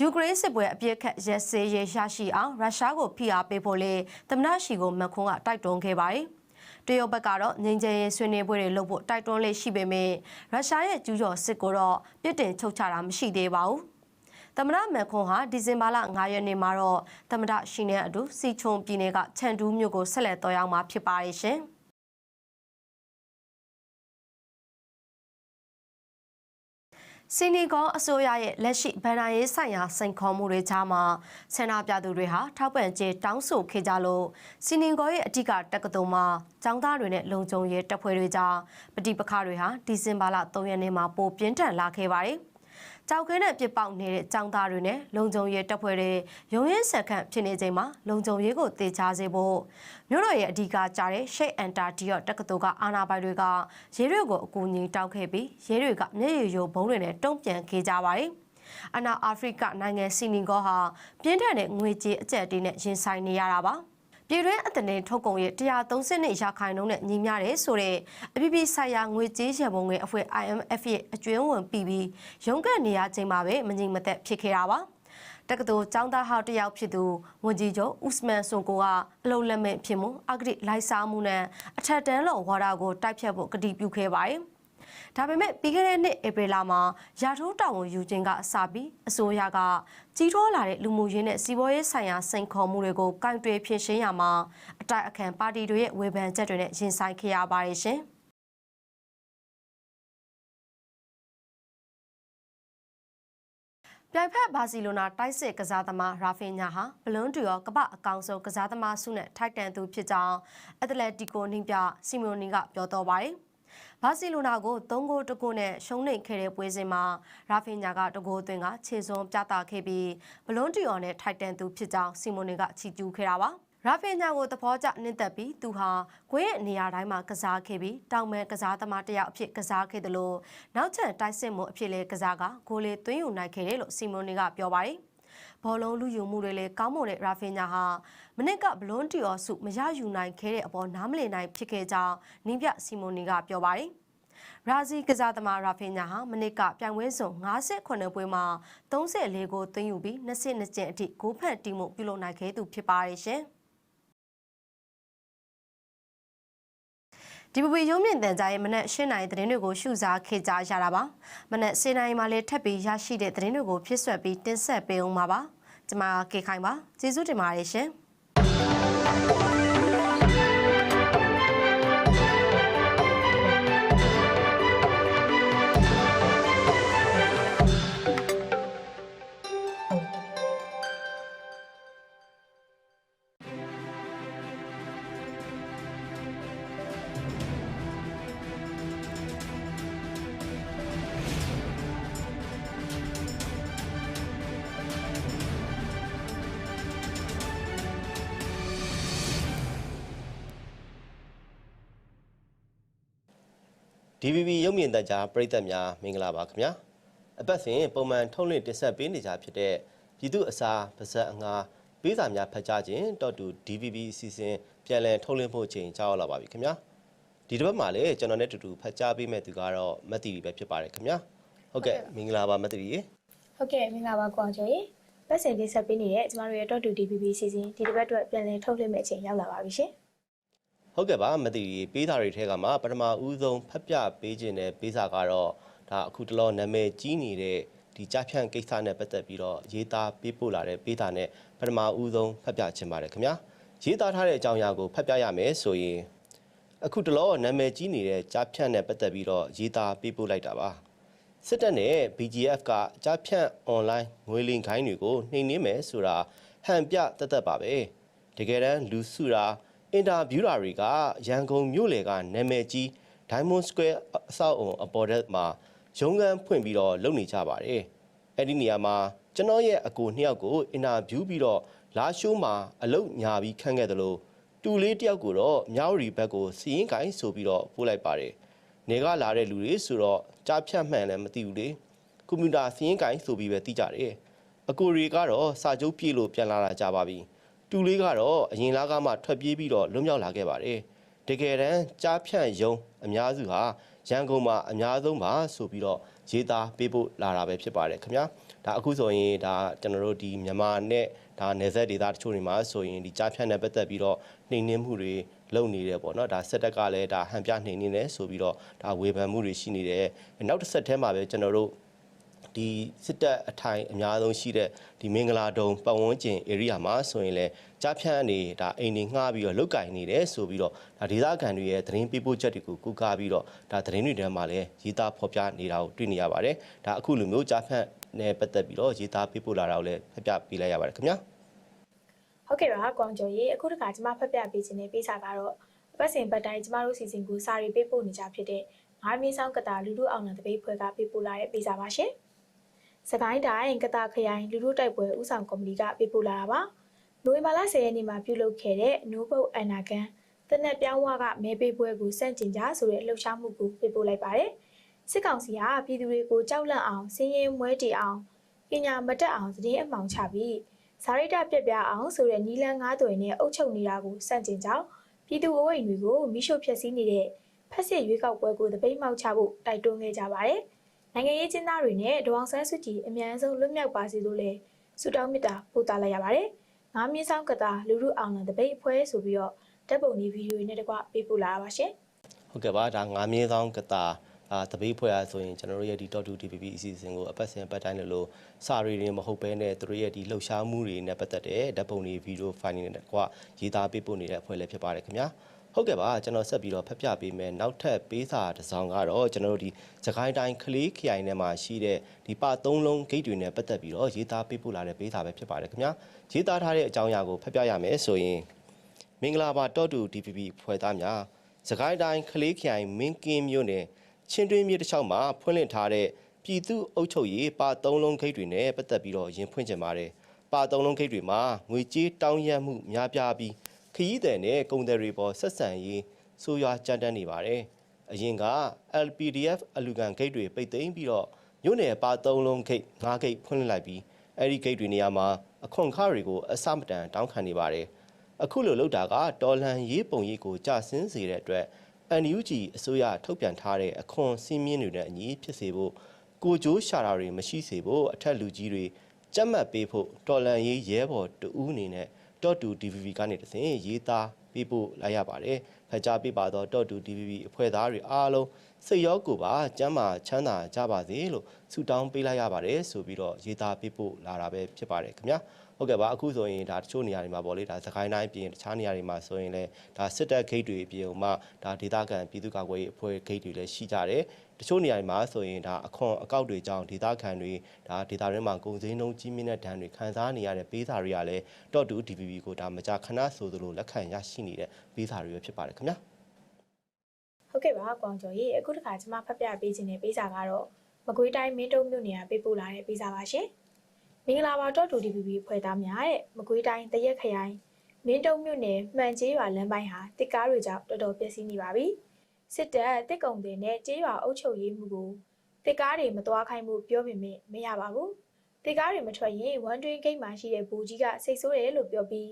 ယူကရိန်းစစ်ပွဲအပြစ်ခတ်ရက်စေးရရရှိအောင်ရုရှားကိုဖိအားပေးဖို့လေသမ္မတရှီကိုမက်ခွန်းကတိုက်တွန်းခဲ့ပါတယ်။တရုတ်ဘက်ကတော့ငင်းကျဲရေးဆွေးနွေးပွဲတွေလုပ်ဖို့တိုက်တွန်းလေးရှိပေမဲ့ရုရှားရဲ့ကျူးကျော်စစ်ကိုတော့ပြစ်တင်ချုပ်ချတာမရှိသေးပါဘူး။သမ္မတမက်ခွန်ဟာဒီဇင်ဘာလ9ရက်နေ့မှာတော့သမ္မတရှီနဲ့အတူစီချုံပြည်နယ်ကချန်တူးမြို့ကိုဆက်လက်တော်ရောက်မှာဖြစ်ပါတယ်ရှင်။ စီနီဂေါအစိုးရရဲ့လက်ရှိဗန်နာရေးဆိုင်ရာစိန်ခေါ်မှုတွေကြားမှာဆန္ဒပြသူတွေဟာထောက်ပံ့ကြေးတောင်းဆိုခဲ့ကြလို့စီနီဂေါရဲ့အဓိကတက္ကသိုလ်မှာကျောင်းသားတွေနဲ့လုံခြုံရေးတပ်ဖွဲ့တွေကြားပဋိပက္ခတွေဟာဒီဇင်ဘာလ3ရက်နေ့မှာပိုပြင်းထန်လာခဲ့ပါတယ်။ ကြောက်ကင်းနဲ့ပြစ်ပေါက်နေတဲ့ចောင်းသားတွေနဲ့လုံခြုံရေးတပ်ဖွဲ့တွေရုံးရင်ဆက်ခန့်ဖြစ်နေချိန်မှာလုံခြုံရေးကိုတေချာစေဖို့မြို့တော်ရဲ့အဓိကကြားတဲ့ရှိတ်အန်တာဒီယော့တက္ကသိုလ်ကအာဏာပိုင်တွေကရဲတွေကိုအကူအညီတောင်းခဲ့ပြီးရဲတွေကမျက်ရည်ယိုဘုံတွေနဲ့တုံ့ပြန်ခဲ့ကြပါတယ်အနာအာဖရိကနိုင်ငံစီနီဂေါဟာပြင်းထန်တဲ့ငွေကြေးအကျပ်တေးနဲ့ရင်ဆိုင်နေရတာပါ။ ပြည်တွင်းအတင်ထုတ်ကုန်ရဲ့132ရာခိုင်နှုန်းနဲ့ညီမျှတယ်ဆိုတဲ့အပြည်ပြည်ဆိုင်ရာငွေကြေးရန်ပုံငွေအဖွဲ့ IMF ရဲ့အကျွမ်းဝင်ပြီးပြီးရုံးကန်နေရချိန်မှာပဲမငြိမ်မသက်ဖြစ်ခဲ့တာပါတက္ကသိုလ်ကျောင်းသားဟောက်တယောက်ဖြစ်သူဝန်ကြီးချုပ်ဦးစမန်ဆွန်ကိုကအလုံလက်မဲ့ဖြစ်မှုအဂတိလိုက်စားမှုနဲ့အထက်တန်းလော်ဝါဒကိုတိုက်ဖြတ်ဖို့ကတိပြုခဲ့ပါတယ်။ ဒါပေမဲ့ပြီးခဲ့တဲ့နှစ်ဧပြီလမှာရာထိုးတောင်ဝန်ယူခြင်းကအစပြီးအစိုးရကကြီးထွားလာတဲ့လူမှုရေးနဲ့စီးပွားရေးဆိုင်ရာစိန်ခေါ်မှုတွေကိုကန့်တွယ်ဖြေရှင်းရမှာအတိုက်အခံပါတီတွေရဲ့ဝေဖန်ချက်တွေနဲ့ရင်ဆိုင်ခဲ့ရပါတယ်ရှင်။ပြိုင်ဖက်ဘာစီလိုနာတိုက်စစ်ကစားသမားရာဖင်ညာဟာဘလွန်းတူရောကပအကောင်ဆုံးကစားသမားစုနဲ့ထိုက်တန်သူဖြစ်ကြောင်းအက်တလက်တီကိုနှင်းပြစီမိုနီကပြောတော့ပါတယ်။ ဘာစီလိုနာကို3ဂိုးတကိုးနဲ့ရှုံးနိမ့်ခဲ့တဲ့ပွဲစဉ်မှာရာဖင်ညာကတကိုးသွင်းကခြေစွန်းပြသခဲ့ပြီးဘလွန်းတီအော်နဲ့ထိုက်တန်သူဖြစ်ကြောင်းစီမိုနီကချီးကျူးခဲ့တာပါရာဖင်ညာကိုသဘောကျနှင့်သက်ပြီးသူဟာကွင်းရဲ့နေရာတိုင်းမှာကစားခဲ့ပြီးတောင်မဲကစားသမားတစ်ယောက်အဖြစ်ကစားခဲ့တယ်လို့နောက်ထပ်တိုက်စစ်မှုအဖြစ်လဲကစားကဂိုးလေးသွင်းယူနိုင်ခဲ့တယ်လို့စီမိုနီကပြောပါတယ် ဘောလုံးလူယူမှုတွေလည်းကောင်းမွန်တဲ့ရာဖင်ညာဟာမနစ်ကဘလွန်းတီအော်စုမရယူနိုင်ခဲ့တဲ့အပေါ်နားမလည်နိုင်ဖြစ်ခဲ့ကြောင်းနင်းပြစီမိုနီကပြောပါတယ်။ရာဇီကစားသမားရာဖင်ညာဟာမနစ်ကပြိုင်ပွဲစုံ58ပွဲမှာ34ကိုသွင်းယူပြီး22ကျင်းအထိဂိုးဖက်တီမှုပြုလုပ်နိုင်ခဲ့သူဖြစ်ပါတယ်ရှင်။ဒီပပီရုံးမြင့်တန်ကြားရဲ့မနက်၈နိုင်သတင်းတွေကိုရှုစားခေကြရတာပါမနက်၈နိုင်မှာလည်းထပ်ပြီးရရှိတဲ့သတင်းတွေကိုဖြစ်ဆွဲပြီးတင်ဆက်ပေးအောင်ပါပါ ကျွန်မကေခိုင်ပါကျေးဇူးတင်ပါတယ်ရှင် DVB ရုပ်မြင်သံကြားပရိသတ်များမင်္ဂလာပါခင်ဗျာအပတ်စဉ်ပုံမှန်ထုတ်လွှင့်တင်ဆက်ပေးနေကြဖြစ်တဲ့ပြည်သူအစားပါဇက်အငါပေးစာများဖတ်ကြားခြင်းတော့တူ DVB အစီအစဉ်ပြန်လည်ထုတ်လွှင့်ဖို့ချိန်ကြောက်လာပါပြီခင်ဗျာဒီတစ်ပတ်မှာလည်းကျွန်တော်နဲ့တူတူဖတ်ကြားပေးမဲ့သူကတော့မတ်တီရီပဲဖြစ်ပါတယ်ခင်ဗျာဟုတ်ကဲ့မင်္ဂလာပါမတ်တီရီဟုတ်ကဲ့မင်္ဂလာပါကွာကျော်ရေပတ်စင်တင်ဆက်ပေးနေတဲ့ကျမတို့ရဲ့ .2 DPP စီစဉ်ဒီတစ်ပတ်အတွက်ပြန်လည်ထုတ်လွှင့်မဲ့အချိန်ရောက်လာပါပြီရှင် ဟုတ်ကဲ့ပါမသိရီပေးစာတွေထဲကမှပထမဦးဆုံးဖတ်ပြပေးခြင်းတဲ့ပေးစာကတော့ဒါအခုတလောနာမည်ကြီးနေတဲ့ဒီကြားဖြန့်ကိစ္စနဲ့ပတ်သက်ပြီးတော့ရေးသားပေးပို့လာတဲ့ပေးစာနဲ့ပထမဦးဆုံးဖတ်ပြခြင်းပါတယ်ခင်ဗျာရေးသားထားတဲ့အကြောင်းအရာကိုဖတ်ပြရမယ်ဆိုရင်အခုတလောနာမည်ကြီးနေတဲ့ကြားဖြန့်နဲ့ပတ်သက်ပြီးတော့ရေးသားပေးပို့လိုက်တာပါစစ်တပ်နဲ့ BGF ကကြားဖြန့် online ငွေလင်ခိုင်းတွေကိုနှိမ်နင်းမယ်ဆိုတာဟန်ပြတသက်ပါပဲတကယ်တမ်းလူစုတာ အင်တာဗျူရာတွေကရန်ကုန်မြို့လေကနာမည်ကြီး Diamond Square အဆောက်အုံအပေါ်တက်မှာရုံးခန်းဖွင့်ပြီးတော့လုပ်နေကြပါတယ်။အဲ့ဒီနေရာမှာကျွန်တော်ရဲ့အကိုနှစ်ယောက်ကိုအင်တာဗျူးပြီးတော့လာရှိုးမှာအလုပ်ညာပြီးခန့်ခဲ့တယ်လို့တူလေးတယောက်ကိုတော့မြောက်ရီဘက်ကိုစီရင်ကိုင်းဆိုပြီးတော့ပို့လိုက်ပါတယ်။နေကလာတဲ့လူတွေဆိုတော့ကြားဖြတ်မှန်လည်းမသိဘူးလေ။ကွန်ပျူတာစီရင်ကိုင်းဆိုပြီးပဲသိကြတယ်။အကိုရီကတော့စာချုပ်ပြေလို့ပြန်လာတာကြပါပြီ။ တူလေးကတော့အရင်လားကမှထွက်ပြေးပြီးတော့လွတ်မြောက်လာခဲ့ပါတယ်။တကယ်တမ်းကြားဖြန့်ယုံအများစုဟာရန်ကုန်မှာအများဆုံးပါဆိုပြီးတော့ရေးသားပေးဖို့လာတာပဲဖြစ်ပါတယ်ခင်ဗျာ။ဒါအခုဆိုရင်ဒါကျွန်တော်တို့ဒီမြန်မာနဲ့ဒါနယ်စပ်ဒေသတချို့တွေမှာဆိုရင်ဒီကြားဖြန့်နဲ့ပတ်သက်ပြီးတော့နှိမ်နင်းမှုတွေလုပ်နေတယ်ပေါ့နော်။ဒါစစ်တပ်ကလည်းဒါဟန်ပြနှိမ်နင်းတယ်ဆိုပြီးတော့ဒါဝေဖန်မှုတွေရှိနေတယ်။နောက်တစ်ဆက်တည်းမှာပဲကျွန်တော်တို့ ဒီစစ်တပ်အထိုင်အများဆုံးရှိတဲ့ဒီမင်္ဂလာဒုံပတ်ဝန်းကျင် area မှာဆိုရင်လည်းကြားဖြန့်အနေဒါအိမ်တွေငှားပြီးတော့လုတ်ကင်နေတယ်ဆိုပြီးတော့ဒါဒေသခံတွေရဲ့သတင်းပေးပို့ချက်တွေကိုကူကားပြီးတော့ဒါသတင်းတွေထဲမှာလည်းရေးသားဖော်ပြနေတာကိုတွေ့နေရပါတယ်ဒါအခုလိုမျိုးကြားဖြန့်နဲ့ပတ်သက်ပြီးတော့ရေးသားပေးပို့လာတာကိုလည်းဖတ်ပြပေးလိုက်ရပါတယ်ခင်ဗျာဟုတ်ကဲ့ပါကွန်ကျော်ရေအခုတခါကျမဖတ်ပြပေးခြင်းတဲ့ပေးစာကတော့ပတ်စင်ပတ်တိုင်းကျမတို့စီစဉ်ကိုစာရီပေးပို့နေကြဖြစ်တဲ့ငါးမင်းဆောင်ကတာလူလူအောင်လံတပိတ်ဖွဲ့ကပေးပို့လာတဲ့ပေးစာပါရှင် စကိုင်းတိုင်းကတာခရိုင်လူလူတိုက်ပွဲဥဆောင်ကော်မတီကပေးပို့လာတာပါနိုဝင်ဘာလ10ရက်နေ့မှာပြုလုပ်ခဲ့တဲ့နိုးဘုတ်အန်နာကန်တနက်ပြောင်းဝကမဲပေးပွဲကိုစန့်ကျင်ကြဆိုတဲ့လှုပ်ရှားမှုကိုပေးပို့လိုက်ပါတယ်စစ်ကောင်စီကပြည်သူတွေကိုကြောက်လန့်အောင်စင်းရင်မွဲတီအောင်ပညာမတက်အောင်သတင်းအမှောင်ချပြီးဇာရိတပြက်ပြအောင်ဆိုတဲ့နီလန်းငါးသွယ်နဲ့အုပ်ချုပ်နေတာကိုစန့်ကျင်ကြောင်းပြည်သူ့အဝိတ်တွေကိုမိရှုဖျက်ဆီးနေတဲ့ဖက်စစ်ရွေးကောက်ပွဲကိုတပိတ်မှောက်ချဖို့တိုက်တွန်းခဲ့ကြပါတယ်။ နိုင်ငံရေးကျင်းသားတွေနဲ့ဒေါအောင်ဆန်းစုကြည်အမြန်ဆုံးလွတ်မြောက်ပါစေလို့လည်းဆုတောင်းမေတ္တာပို့သလိုက်ရပါတယ်။ငါးမြင့်ဆောင်ကတာလူလူအောင်လံတပိတ်အဖွဲဆိုပြီးတော့ဓာတ်ပုံဒီဗီဒီယိုတွေနဲ့တကွပေးပို့လာတာပါရှင်။ဟုတ်ကဲ့ပါဒါငါးမြင်းဆောင်ကတာအာတပိတ်ဖွဲ့အားဆိုရင်ကျွန်တော်တို့ရဲ့ဒီ .2 DPP အစီအစဉ်ကိုအပတ်စဉ်ပတ်တိုင်းလို့လို့စာရီတွေမဟုတ်ဘဲနဲ့သူတို့ရဲ့ဒီလှုပ်ရှားမှုတွေနဲ့ပတ်သက်တဲ့ဓာတ်ပုံတွေဗီဒီယိုဖိုင်တွေနဲ့ကွာရေးသားပေးပို့နေတဲ့အဖွဲ့လည်းဖြစ်ပါတယ်ခင်ဗျာ ဟုတ်ကဲ့ပါကျွန်တော်ဆက်ပြီးတော့ဖတ်ပြပေးမယ်နောက်ထပ်ပေးစာတစ်စောင်ကတော့ကျွန်တော်တို့ဒီစကိုင်းတိုင်းကလေးခရိုင်ထဲမှာရှိတဲ့ဒီပသုံးလုံးဂိတ်တွေနဲ့ပတ်သက်ပြီးတော့ရေးသားပေးပို့လာတဲ့ပေးစာပဲဖြစ်ပါတယ်ခင်ဗျာရေးသားထားတဲ့အကြောင်းအရာကိုဖတ်ပြရမယ်ဆိုရင်မင်္ဂလာပါတော့တူ DPP ဖွဲ့သားများစကိုင်းတိုင်းကလေးခရိုင်မင်းကင်းမြို့နယ်ချင်းတွင်းမြို့တစ်လျှောက်မှာဖွင့်လှစ်ထားတဲ့ပြည်သူ့အုပ်ချုပ်ရေးပါသုံးလုံးဂိတ်တွေနဲ့ပတ်သက်ပြီးတော့ရင်ဖွင့်ကြပါတယ်ပါသုံးလုံးဂိတ်တွေမှာငွေကြေးတောင်းရမ်းမှုများပြားပြီး ခရီးသည်နဲ့ကုန်သည်တွေပေါ်ဆက်ဆံရေးဆိုးရွားကြမ်းတမ်းနေပါတယ်အရင်က LPDF အလူခံဂိတ်တွေပိတ်သိမ်းပြီးတော့မြို့နယ်ပါသုံးလုံးဂိတ်၅ဂိတ်ဖွင့်လှစ်လိုက်ပြီးအဲ့ဒီဂိတ်တွေနေရာမှာအခွန်ခါတွေကိုအစမတန်တောင်းခံနေပါတယ်အခုလိုလုပ်တာကတော်လန်ရေးပုံရေးကိုကြဆင်းစေတဲ့အတွက် NUG အစိုးရထုတ်ပြန်ထားတဲ့အခွန်စည်းမျဉ်းတွေနဲ့အညီဖြစ်စေဖို့ကိုကြိုးရှာတာတွေမရှိစေဖို့အထက်လူကြီးတွေကြက်မှတ်ပေးဖို့တော်လန်ရေးရဲဘော်တူဦးအနေနဲ့ တော့တူ DVV ကနေတဆင်ရေးသားပေးဖို့လိုက်ရပါတယ်။ဖတ်ကြားပေးပါတော့တော့တူ DVV အဖွဲ့သားတွေအားလုံးစိတ်ရောကိုယ်ပါကျမ်းမာချမ်းသာကြပါစေလို့ဆုတောင်းပေးလိုက်ရပါတယ်ဆိုပြီးတော့ရေးသားပေးဖို့လာတာပဲဖြစ်ပါတယ်ခင်ဗျာ။ဟုတ်ကဲ့ပါအခုဆိုရင်ဒါတချို့နေရာတွေမှာပေါ့လေဒါစကိုင်းတိုင်းပြင်တခြားနေရာတွေမှာဆိုရင်လည်းဒါစစ်တပ်ဂိတ်တွေပြင်ဥမှဒါဒေသခံပြည်သူ့ကာကွယ်ရေးအဖွဲ့ဂိတ်တွေလည်းရှိကြတယ် တချို့နေရာတွေမှာဆိုရင်ဒါအခွန်အကောက်တွေကြောင့်ဒေသခံတွေဒါဒေသတွင်းမှာကုန်စည်နှုန်းကြီးမြင့်တဲ့ဒဏ်တွေခံစားနေရတဲ့ပေးစာတွေကလည်းတော့တူ DVB ကိုဒါမကြာခဏဆိုသလိုလက်ခံရရှိနေတဲ့ပေးစာတွေပဲဖြစ်ပါတယ်ခင်ဗျာဟုတ်ကဲ့ပါကွန်ကျော်ရေအခုတခါကျွန်မဖတ်ပြပေးခြင်းတဲ့ပေးစာကတော့မကွေးတိုင်းမင်းတုံးမြို့နယ်ကပေးပို့လာတဲ့ပေးစာပါရှင်မင်္ဂလာပါတော့တူဒီပီပီဖွဲ့သားများတဲ့မကွေးတိုင်းတရက်ခရိုင်မင်းတုံးမြို့နယ်မှန်ကျေးရွာလမ်းပိုင်းဟာတစ်ကားတွေကြောင့်တော်တော်ပျက်စီးနေပါပြီ စစ်တပ်တစ်ကုံတွေနဲ့ကြေးရွာအုပ်ချုပ်ရေးမှုကိုတစ်ကားတွေမသွားခိုင်းမှုပြောပေမဲ့မရပါဘူးတစ်ကားတွေမထွက်ရင်ဝန်တွင်းဂိတ်မှာရှိတဲ့ဘူကြီးကစိတ်ဆိုးတယ်လို့ပြောပြီး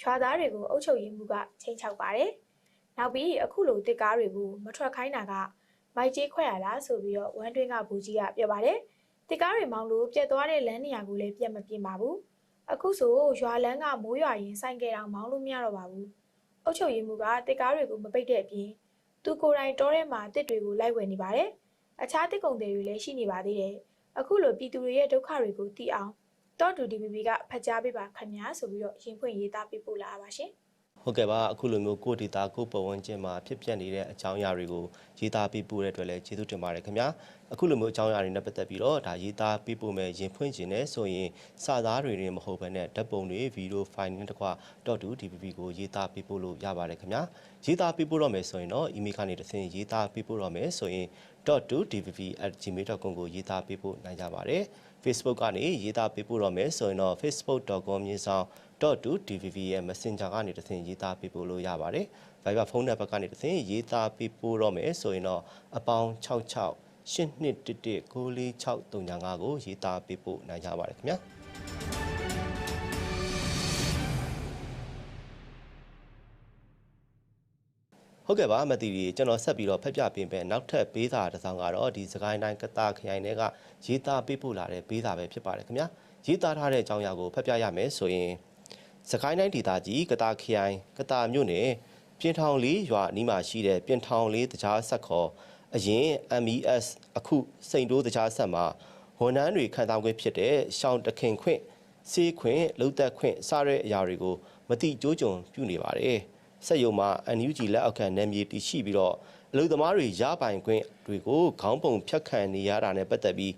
ရွာသားတွေကိုအုပ်ချုပ်ရေးမှုကချိန်ချောက်ပါတယ်နောက်ပြီးအခုလိုတစ်ကားတွေကိုမထွက်ခိုင်းတာကမိုက်ကြေးခွဲရလားဆိုပြီးတော့ဝန်တွင်းကဘူကြီးကပြောပါတယ်တစ်ကားတွေမောင်းလို့ပြက်သွားတဲ့လမ်းနေရာကိုလည်းပြက်မပြင်းပါဘူးအခုဆိုရွာလန်းကမိုးရွာရင်ဆိုင်ကယ်တောင်မောင်းလို့မရတော့ပါဘူးအုပ်ချုပ်ရေးမှုကတစ်ကားတွေကိုမပိတ်တဲ့အပြင် သူကိုယ်တိုင်တောထဲမှာတစ်တွေကိုလိုက်ဝယ်နေပါတယ်အခြားတစ်ကုံတွေလည်းရှိနေပါသေးတယ်အခုလိုပြည်သူတွေရဲ့ဒုက္ခတွေကိုသိအောင်တော့တူ DPP ကဖတ်ကြားပေးပါခင်ဗျာဆိုပြီးတော့ရင်ဖွင့်ရေးသားပေးပို့လာပါရှင် ဟုတ်ကဲ့ပါအခုလိုမျိုးကိုဒေတာကိုပတ်ဝန်းကျင်မှာဖြစ်ပျက်နေတဲ့အကြောင်းအရာတွေကိုရေးသားပေးပို့တဲ့အတွက်လည်းကျေးဇူးတင်ပါတယ်ခင်ဗျာအခုလိုမျိုးအကြောင်းအရာတွေနဲ့ပတ်သက်ပြီးတော့ဒါရေးသားပေးပို့မဲ့ရင်ဖွင့်ခြင်းနဲ့ဆိုရင်စာသားတွေနဲ့မဟုတ်ဘဲနဲ့ဓာတ်ပုံတွေဗီဒီယိုဖိုင်နဲ့တကွ .2dpp ကိုရေးသားပေးပို့လို့ရပါတယ်ခင်ဗျာရေးသားပေးပို့တော့မယ်ဆိုရင်တော့ email ကနေတစ်ဆင့်ရေးသားပေးပို့တော့မယ်ဆိုရင် .2dpp@gmail.com ကိုရေးသားပေးပို့နိုင်ကြပါတယ် Facebook ကနေရေးသားပေးပို့တော့မယ်ဆိုရင်တော့ facebook.com မြေဆောင် .2dpp ရဲ့ Messenger ကနေတစ်ဆင့်ရေးသားပေးပို့လို့ရပါတယ် Viber ဖုန်းနံပါတ်ကနေတစ်ဆင့်ရေးသားပေးပို့တော့မယ်ဆိုရင်တော့အပေါင်း66 8211 94635ကိုရေးသားပေးပို့နိုင်ကြပါတယ်ခင်ဗျာ ဟုတ်ကဲ့ပါမတီကြီးကျွန်တော်ဆက်ပြီးတော့ဖက်ပြပေးမယ်နောက်ထပ်ပေးစာတစ်စောင်းကတော့ဒီစကိုင်းတိုင်းကတာခရိုင်တွေကရေးသားပေးပို့လာတဲ့ပေးစာပဲဖြစ်ပါတယ်ခင်ဗျာရေးသားထားတဲ့အကြောင်းအရာကိုဖက်ပြရမယ်ဆိုရင် စကိုင်းတိုင်းဒေသကြီးကတာခရိုင်ကတာမြို့နယ်ပြင်ထောင်လေးရွာအနီးမှာရှိတဲ့ပြင်ထောင်လေးတကြားဆက်ခေါ်အရင် MES အခုစိန်တိုးတကြားဆက်မှာဝန်ထမ်းတွေခံစား권ဖြစ်တဲ့ရှောင်းတခင်ခွင့်စေးခွင့်လုံသက်ခွင့်စတဲ့အရာတွေကိုမတိကျိုးကြုံပြုနေပါတယ်စက်ယုံမှာ NUG လက်အောက်ခံနယ်မြေတည်ရှိပြီးတော့အလုပ်သမားတွေရပိုင်ခွင့်တွေကိုခေါင်းပုံဖြတ်ခံနေရတာနဲ့ပတ်သက်ပြီး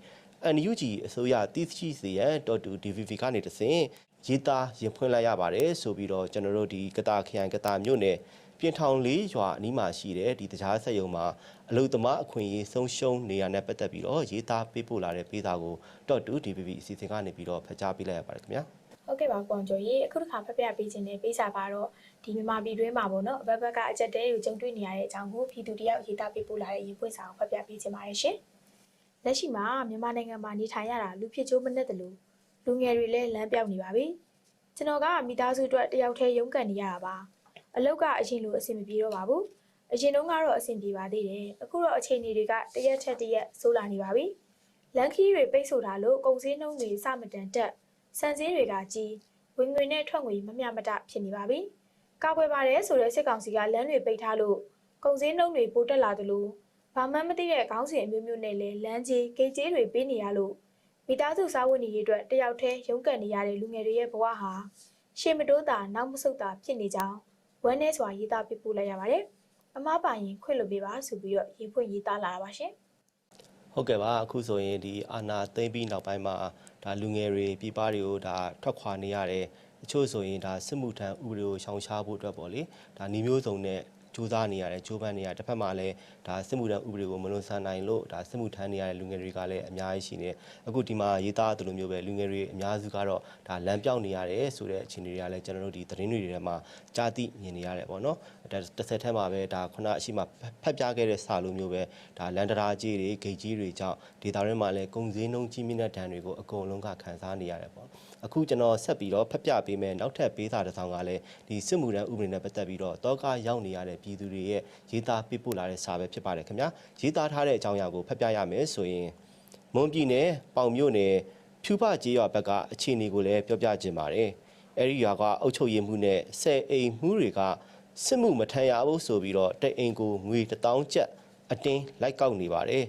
NUG အစိုးရတည်ရှိစေရန် .2 DVV ကနေတဆင့် ရေးသားရင်ဖွင့်လိုက်ရပါတယ်ဆိုပြီးတော့ကျွန်တော်တို့ဒီကတာခရိုင်ကတာမြို့နယ်ပြင်ထောင်လေးရွာအနီးမှာရှိတဲ့ဒီတကြားဆက်ယုံမှာအလုသမားအခွင့်အရေးဆုံးရှုံးနေရတဲ့ပတ်သက်ပြီးတော့ရေးသားပေးပို့လာတဲ့ပေးစာကို .2 DVB အစီအစဉ်ကနေပြီးတော့ဖတ်ကြားပေးလိုက်ရပါတယ်ခင်ဗျာဟုတ်ကဲ့ပါကွန်ကျော်ရေအခုတစ်ခါဖတ်ပြပေးခြင်းနဲ့ပေးစာကတော့ဒီမြန်မာပြည်တွင်းမှာပေါ့နော်အဘက်ဘက်ကအကြက်တဲကိုကြုံတွေ့နေရတဲ့အကြောင်းကိုပြည်သူတယောက်ရေးသားပေးပို့လာတဲ့ရေးပွင့်စာကိုဖတ်ပြပေးခြင်းပါတယ်ရှင်လက်ရှိမှာမြန်မာနိုင်ငံမှာနေထိုင်ရတာလူဖြစ်ချိုးမနဲ့တလို့ လူငယ်တွေလည်းလမ်းပြောက်နေပါပြီကျွန်တော်ကမိသားစုအတွက်တယောက်တည်းရုန်းကန်နေရတာပါအလောက်ကအရင်လိုအဆင်မပြေတော့ပါဘူးအရင်တုန်းကတော့အဆင်ပြေပါသေးတယ်အခုတော့အခြေအနေတွေကတရက်ချက်တရက်ဆိုးလာနေပါပြီလန်ခီးတွေပိတ်ဆို့တာလို့ကုန်စည်နှုန်းတွေစမတန်တက်စံစည်းတွေကကြီးဝင်ငွေနဲ့ထွက်ငွေမမျှမတဖြစ်နေပါပြီကာကွယ်ပါတယ်ဆိုတဲ့စစ်ကောင်စီကလမ်းတွေပိတ်ထားလို့ကုန်စည်နှုန်းတွေပိုတက်လာတယ်လို့ဘာမှမသိတဲ့ခေါင်းစဉ်အမျိုးမျိုးနဲ့လည်းလမ်းကြီးဂိတ်ကြီးတွေပေးနေရလို့ မိသားစုစားဝတ်နေရေးအတွက်တယောက်တည်းရုန်းကန်နေရတဲ့လူငယ်တွေရဲ့ဘဝဟာရှေ့မတိုးတာနောက်မဆုတ်တာဖြစ်နေကြောင်းဝမ်းနည်းစွာရေးသားပြပို့လိုက်ရပါတယ်။အမားပိုင်ရင်ခွင့်လွှတ်ပေးပါဆိုပြီးတော့ရေးဖွင့်ရေးသားလာတာပါရှင်ဟုတ်ကဲ့ပါအခုဆိုရင်ဒီအာနာသိမ့်ပြီးနောက်ပိုင်းမှာဒါလူငယ်တွေပြည်ပတွေကိုဒါထွက်ခွာနေရတယ်တချို့ဆိုရင်ဒါစစ်မှုထမ်းဥပဒေကိုရှောင်ရှားဖို့အတွက်ပေါ့လေဒါနှီးမျိုးစုံနဲ့ ကြိုးစားနေရတယ်ကြိုးပမ်းနေရတစ်ဖက်မှာလည်းဒါစစ်မှုထမ်းဥပဒေကိုမလွန်ဆန်နိုင်လို့ဒါစစ်မှုထမ်းနေရတဲ့လူငယ်တွေကလည်းအများကြီးရှိနေအခုဒီမှာရေးသားသလိုမျိုးပဲလူငယ်တွေအများစုကတော့ဒါလမ်းပြောင်းနေရတယ်ဆိုတဲ့အခြေအနေတွေကလည်းကျွန်တော်တို့ဒီသတင်းတွေထဲမှာကြားသိမြင်နေရတယ်ပေါ့နော်ဒါတစ်ဆက်တည်းမှာပဲဒါခုနအရှိမဖက်ပြခဲ့တဲ့စာလိုမျိုးပဲဒါလန်ဒရာကြီးတွေဂိတ်ကြီးတွေကြောင့်ဒေတာရင်းမှာလည်းကုန်စည်နှုန်းကြီးမြင့်တဲ့ဒဏ်တွေကိုအကုန်လုံးကခံစားနေရတယ်ပေါ့ အခုကျွန်တော်ဆက်ပြီးတော့ဖက်ပြပေးမယ်နောက်ထပ်ပေးစာတစ်စောင်ကလည်းဒီစစ်မှုထမ်းဥပဒေနဲ့ပတ်သက်ပြီးတော့တောကရောက်နေရတဲ့ပြည်သူတွေရဲ့ရေးသားပြပို့လာတဲ့စာပဲဖြစ်ပါတယ်ခင်ဗျာရေးသားထားတဲ့အကြောင်းအရာကိုဖက်ပြရမယ်ဆိုရင်မွန်ပြည်နယ်ပေါင်မြို့နယ်ဖြူဖကျေးရွာဘက်ကအခြေအနေကိုလည်းပြောပြခြင်းပါတယ်အဲဒီရွာကအုပ်ချုပ်ရေးမှုနဲ့ဆယ်အိမ်မှုတွေကစစ်မှုမထမ်းရဘူးဆိုပြီးတော့တဲ့အိမ်ကိုငွေ1000ကျပ်အတင်းလိုက်ကောက်နေပါတယ်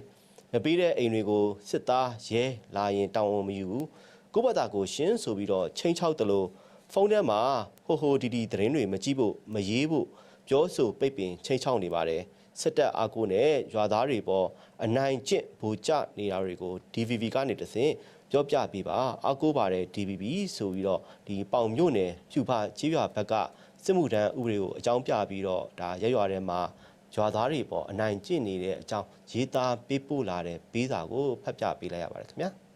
မပေးတဲ့အိမ်တွေကိုစစ်သားရဲလာရင်တောင်းဝန်မယူဘူး ကိုယ့်ဘာသာကိုရှင်းဆိုပြီးတော့ချိန်ချောက်တယ်လို့ဖုန်းထဲမှာဟိုဟိုဒီဒီသတင်းတွေမကြည့်ဖို့မရေးဖို့ပြောဆိုပိတ်ပင်ချိန်ချောက်နေပါတယ်စစ်တပ်အားကိုနဲ့ရွာသားတွေပေါ်အနိုင်ကျင့်ဗိုလ်ကျနေတာတွေကို DVB ကနေတဆင့်ပြောပြပေးပါအားကိုးပါတယ် DVB ဆိုပြီးတော့ဒီပေါင်မြို့နယ်ဖြူဖကြေးရွာဘက်ကစစ်မှုထမ်းဥပဒေကိုအကြောင်းပြပြီးတော့ဒါရက်ရွာထဲမှာရွာသားတွေပေါ်အနိုင်ကျင့်နေတဲ့အကြောင်းရေးသားပေးပို့လာတဲ့ပေးစာကိုဖတ်ပြပေးလိုက်ရပါတယ်ခင်ဗျာ။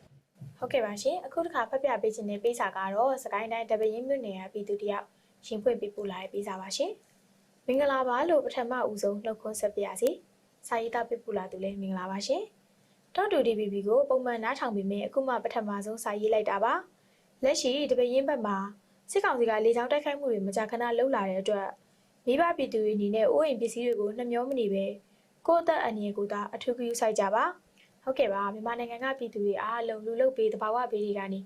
ဟုတ်ကဲ့ပါရှင်အခုတစ်ခါဖတ်ပြပေးခြင်းနဲ့ပေးစာကတော့စကိုင်းတိုင်းတပင်းမြို့နယ်ကပြည်သူတယောက်ရှင်ဖွင့်ပေးပို့လာတဲ့ပေးစာပါရှင်။မင်္ဂလာပါလို့ပထမဦးဆုံးနှုတ်ခွန်းဆက်ပြရစီ။စာရေးသားပေးပို့လာသူလည်းမင်္ဂလာပါရှင်။တော့တူ DPP ကိုပုံမှန်နားထောင်ပြီးမြဲအခုမှပထမဆုံးစာရေးလိုက်တာပါ။လက်ရှိတပည့်ရင်းဘက်မှာစစ်ကောင်စီကလေကြောင်းတိုက်ခိုက်မှုတွေမကြာခဏလှုပ်လာတဲ့အတွက်မိဘပြည်သူတွေအနေနဲ့အိုးအိမ်ပစ္စည်းတွေကိုနှမျောမနေပဲကိုယ့်အသက်အန္တရာယ်ကိုသာအထူးဂရုစိုက်ကြပါ။ ဟုတ်ကဲ့ပါမြန်မာနိုင်ငံကပြည်သူတွေအားလုံးလူလုတ်ပေးတဘာဝပေးတွေကနေ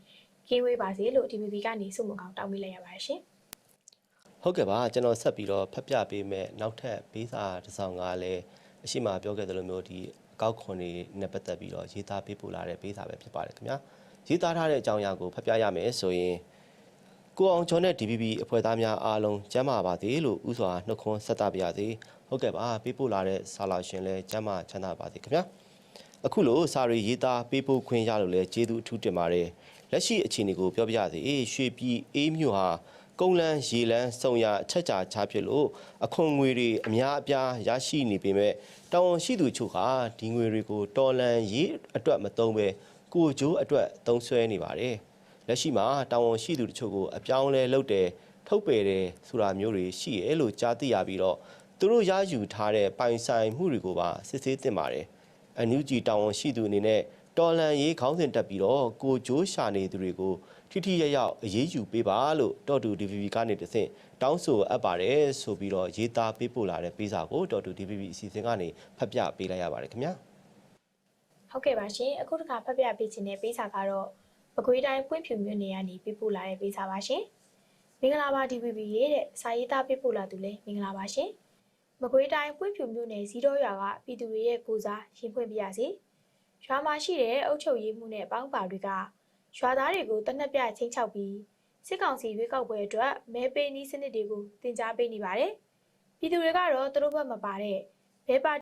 ကင်းဝေးပါစေလို့ DPP ကနေစုမကောင်းတောင်းပေးလိုက်ရပါတယ်ရှင်။ဟုတ်ကဲ့ပါကျွန်တော်ဆက်ပြီးတော့ဖတ်ပြပေးမယ်နောက်ထပ်ဘေးစာတစ်စောင်ကလည်းအရှိမပြောခဲ့သလိုမျိုးဒီအကောက်ခွန်တွေနဲ့ပတ်သက်ပြီးတော့ရေးသားပေးပို့လာတဲ့ဘေးစာပဲဖြစ်ပါတယ်ခင်ဗျာရေးသားထားတဲ့အကြောင်းအရာကိုဖတ်ပြရမယ်ဆိုရင်ကိုအောင်ကျော်နဲ့ DPP အဖွဲ့သားများအားလုံးကျမ်းမာပါစေလို့ဥစွာနှုတ်ခွန်းဆက်သပါရစေဟုတ်ကဲ့ပါပေးပို့လာတဲ့ဆာလာရှင်လည်းကျမ်းမာချမ်းသာပါစေခင်ဗျာ အခုလိုစာရီရေးသားပေးပို့ခွင့်ရလို့လဲကျေးဇူးအထူးတင်ပါတယ်လက်ရှိအခြေအနေကိုပြောပြရစေရွှေပြည်အေးမြို့ဟာကုန်းလန်းရေလန်းစုံရအချက်ချာချဖြစ်လို့အခွန်ငွေတွေအများအပြားရရှိနေပေမဲ့တောင်ဝန်ရှိသူချုပ်ဟာဒီငွေတွေကိုတော်လန်ရေးအတွက်မသုံးပဲကိုကျိုးအတွက်သုံးဆွဲနေပါတယ်လက်ရှိမှာတောင်ဝန်ရှိသူတချို့ကိုအပြောင်းလဲလုပ်တယ်ထုတ်ပယ်တယ်ဆိုတာမျိုးတွေရှိရဲလို့ကြားသိရပြီးတော့သူတို့ရယူထားတဲ့ပိုင်ဆိုင်မှုတွေကိုပါစစ်ဆေးတင်ပါတယ် အန်ယူဂျီတောင်ဝန်ရှိသူအနေနဲ့တော်လန်ရေးခေါင်းစဉ်တက်ပြီးတော့ကိုကျိုးရှာနေသူတွေကိုထိထိရရောက်အရေးယူပေးပါလို့တော်တူ DVB ကနေတဆင့်တောင်းဆိုအပ်ပါတယ်ဆိုပြီးတော့ရေးသားပေးပို့လာတဲ့ပေးစာကိုတော်တူ DVB အစီအစဉ်ကနေဖတ်ပြပေးလိုက်ရပါတယ်ခင်ဗျာဟုတ်ကဲ့ပါရှင်အခုတစ်ခါဖတ်ပြပေးခြင်းတဲ့ပေးစာကတော့ပကွေးတိုင်းပွင့်ဖြူမြို့နယ်ကနေပေးပို့လာတဲ့ပေးစာပါရှင်မင်္ဂလာပါ DVB ရဲ့တဲ့စာရေးသားပေးပို့လာသူလည်းမင်္ဂလာပါရှင် မကွေးတိုင်းပွင့်ဖြူမြို့နယ်ဇီးတော်ရွာကပြည်သူတွေရဲ့ကိုစားရင်ဖွင့်ပြရစီရွာမှာရှိတဲ့အုပ်ချုပ်ရေးမှုနဲ့ပေါင်းပါတွေကရွာသားတွေကိုတနက်ပြချင်းချောက်ပြီးစစ်ကောင်စီရွေးကောက်ပွဲအတွက်မဲပေးနည်းစနစ်တွေကိုတင် जा ပေးနေပါတယ်ပြည်သူတွေကတော့သူတို့ဘက်မပါတဲ့ဘဲပါ